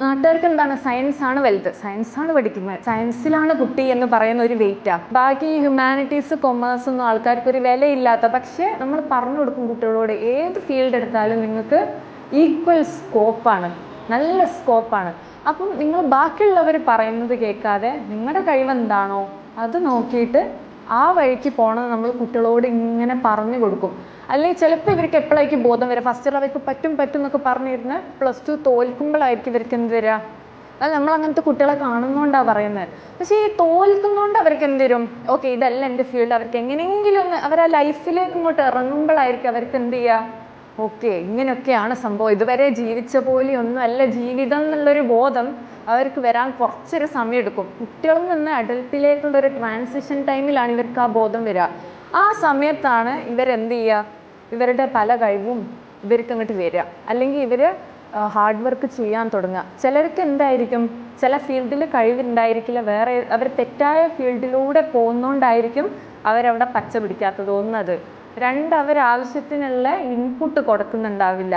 നാട്ടുകാർക്ക് എന്താണ്? സയൻസ് ആണ് വലുത്. സയൻസ് ആണ് പഠിക്കുന്നത്. സയൻസിലാണ് കുട്ടി എന്ന് പറയുന്ന ഒരു വെയിറ്റാ ബാക്കി ഹ്യൂമാനിറ്റീസ് കൊമേഴ്സ് ഒന്നും ആൾക്കാർക്ക് ഒരു വിലയില്ലാത്ത പക്ഷേ നമ്മൾ പറഞ്ഞു കൊടുക്കും കുട്ടികളോട് ഏത് ഫീൽഡ് എടുത്താലും നിങ്ങൾക്ക് ഈക്വൽ സ്കോപ്പാണ് നല്ല സ്കോപ്പാണ് അപ്പം നിങ്ങൾ ബാക്കിയുള്ളവർ പറയുന്നത് കേൾക്കാതെ നിങ്ങളുടെ കഴിവ് എന്താണോ അത് നോക്കിയിട്ട് ആ വഴിക്ക് പോകണം നമ്മൾ കുട്ടികളോട് ഇങ്ങനെ പറഞ്ഞു കൊടുക്കും. അല്ലെങ്കിൽ ചിലപ്പോൾ ഇവർക്ക് എപ്പോഴായിരിക്കും ബോധം വരിക? ഫസ്റ്റ് ഇയർ അവർക്ക് പറ്റും പറ്റും എന്നൊക്കെ പറഞ്ഞിരുന്ന് പ്ലസ് ടു തോൽക്കുമ്പോഴായിരിക്കും ഇവർക്ക് എന്ത് വരിക? അത് നമ്മൾ അങ്ങനത്തെ കുട്ടികളെ കാണുന്നതുകൊണ്ടാണ് പറയുന്നത്. പക്ഷേ ഈ തോൽക്കുന്നതുകൊണ്ട് അവർക്ക് എന്ത് വരും? ഓക്കെ ഇതല്ല എന്റെ ഫീൽഡ് അവർക്ക് എങ്ങനെയെങ്കിലും ഒന്ന് അവർ ആ ലൈഫിലേക്ക് ഇങ്ങോട്ട് ഇറങ്ങുമ്പോഴായിരിക്കും അവർക്ക് എന്ത് ചെയ്യുക? ഓക്കെ ഇങ്ങനെയൊക്കെയാണ് സംഭവം. ഇതുവരെ ജീവിച്ച പോലെയൊന്നും അല്ല ജീവിതം എന്നുള്ളൊരു ബോധം അവർക്ക് വരാൻ കുറച്ചൊരു സമയം എടുക്കും കുട്ടികളിൽ നിന്ന് അഡൽട്ടിലേക്കുള്ള ഒരു ട്രാൻസിഷൻ ടൈമിലാണ് ഇവർക്ക് ആ ബോധം വരിക ആ സമയത്താണ് ഇവരെന്ത് ചെയ്യുക ഇവരുടെ പല കഴിവും ഇവർക്ക് അങ്ങോട്ട് വരിക അല്ലെങ്കിൽ ഇവർ ഹാർഡ് വർക്ക് ചെയ്യാൻ തുടങ്ങുക ചിലർക്ക് എന്തായിരിക്കും? ചില ഫീൽഡിൽ കഴിവുണ്ടായിരിക്കില്ല. വേറെ അവർ തെറ്റായ ഫീൽഡിലൂടെ പോകുന്നതുകൊണ്ടായിരിക്കും അവരവിടെ പച്ച പിടിക്കാത്തത്. ഒന്നത്. രണ്ട് അവർ ആവശ്യത്തിനുള്ള ഇൻപുട്ട് കൊടുക്കുന്നുണ്ടാവില്ല.